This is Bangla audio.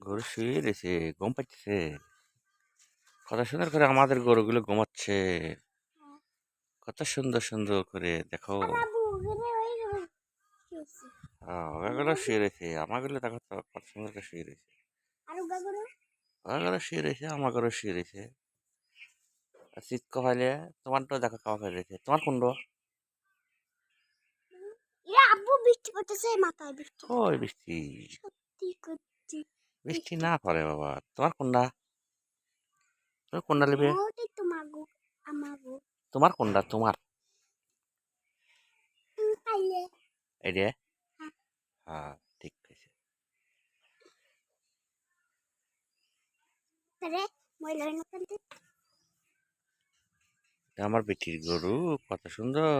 গরু শুয়ে রয়েছে ঘুম পাচ্ছে কত সুন্দর করে আমাদের গরুগুলো ঘুমাচ্ছে। কত সুন্দর সুন্দর করে দেখো। হ্যাঁ, ওগুলো শুয়ে রয়েছে আমাগুলো দেখো তো কত সুন্দর করে শুয়ে রয়েছে। আর ওগা গরু ওগুলো শুয়ে রয়েছে আমাগুলো শুয়ে রয়েছে। আর শীত কমাইলে তোমারটাও দেখো খাওয়া রয়েছে। তোমার কোনটা? আব্বু বৃষ্টি পড়তেছে মাথায় বৃষ্টি ওই বৃষ্টি সত্যি করছি বৃষ্টি না পড়ে বাবা তোমার কোনটা তুমি কোনটা নেবে ওটাই তো মাগো আমাগো তোমার কোনটা তোমার এই রে হ্যাঁ। ঠিক আছে তারে এটা আমার বেটির গরু কত সুন্দর